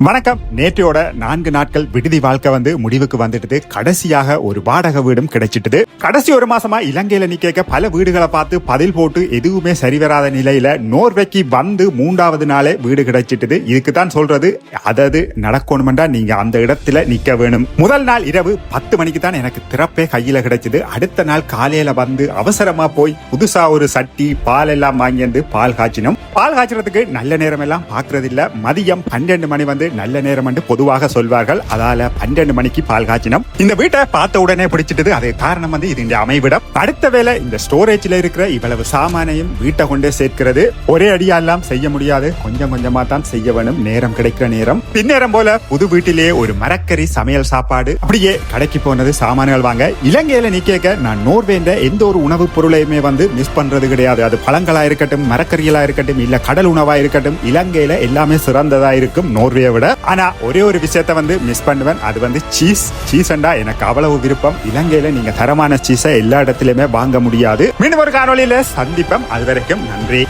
வணக்கம். நேற்றையோட நான்கு நாட்கள் விடுதி வாழ்க்கை வந்து முடிவுக்கு வந்துட்டு கடைசியாக ஒரு வாடகை வீடும் கிடைச்சிட்டுது. கடைசி ஒரு மாசமா இலங்கையில நிக்க பல வீடுகளை பார்த்து பதில் போட்டு எதுவுமே சரிவராத நிலையில நோர்வேக்கு வந்து மூன்றாவது நாளே வீடு கிடைச்சிட்டுது. இதுக்கு தான் சொல்றது அதது நடக்கணுமெண்டா நீங்க அந்த இடத்துல நிக்க வேணும். முதல் நாள் இரவு பத்து மணிக்கு தான் எனக்கு திறப்பே கையில கிடைச்சது. அடுத்த நாள் காலையில வந்து அவசரமா போய் புதுசா ஒரு சட்டி பால் எல்லாம் வாங்கி வந்து பால் காய்ச்சினோம். பால் காய்ச்சறதுக்கு நல்ல நேரம் எல்லாம் பாக்குறது இல்ல மதியம் பன்னெண்டு மணி வந்து நல்ல நேரம் என்று பொதுவாக சொல்வார்கள். அதால பன்னெண்டு மணிக்கு பால் காய்ச்சினோம். இந்த வீட்டை பார்த்த உடனே பிடிச்சிட்டது. அது காரணம் வந்து இது இந்த அமைவிடம். அடுத்த வேலை இந்த ஸ்டோரேஜ்ல இருக்கிற இவ்வளவு சாமானையும் வீட்டை கொண்டே சேர்க்கிறது. ஒரே அடியா எல்லாம் செய்ய முடியாது. கொஞ்சம் கொஞ்சமா தான் செய்ய வேணும். நேரம் கிடைக்கிற நேரம். பின்னேரம் போல புது வீட்டிலேயே ஒரு மரக்கறி சமையல் சாப்பாடு. அப்படியே கடைக்கு போனது சாமான்கள் வாங்க. இலங்கையில கேட்க நான் நோர்வேந்த எந்த ஒரு உணவுப் பொருளையுமே வந்து மிஸ் பண்றது கிடையாது. அது பழங்களா இருக்கட்டும் மரக்கறிகளா இருக்கட்டும் இல்ல கடல் உணவா இருக்கட்டும் இலங்கையில எல்லாமே சிறந்ததா இருக்கும் நோர்வேயை விட. ஆனா ஒரே ஒரு விஷயத்த வந்து மிஸ் பண்ணுவேன். அது வந்து சீஸ் சீஸ்ண்டா எனக்கு அவ்வளவு விருப்பம். இலங்கையில நீங்க தரமான சீஸை எல்லா இடத்துலயுமே வாங்க முடியாது. மீண்டும் ஒரு காணொலியில சந்திப்போம். அது வரைக்கும் நன்றி.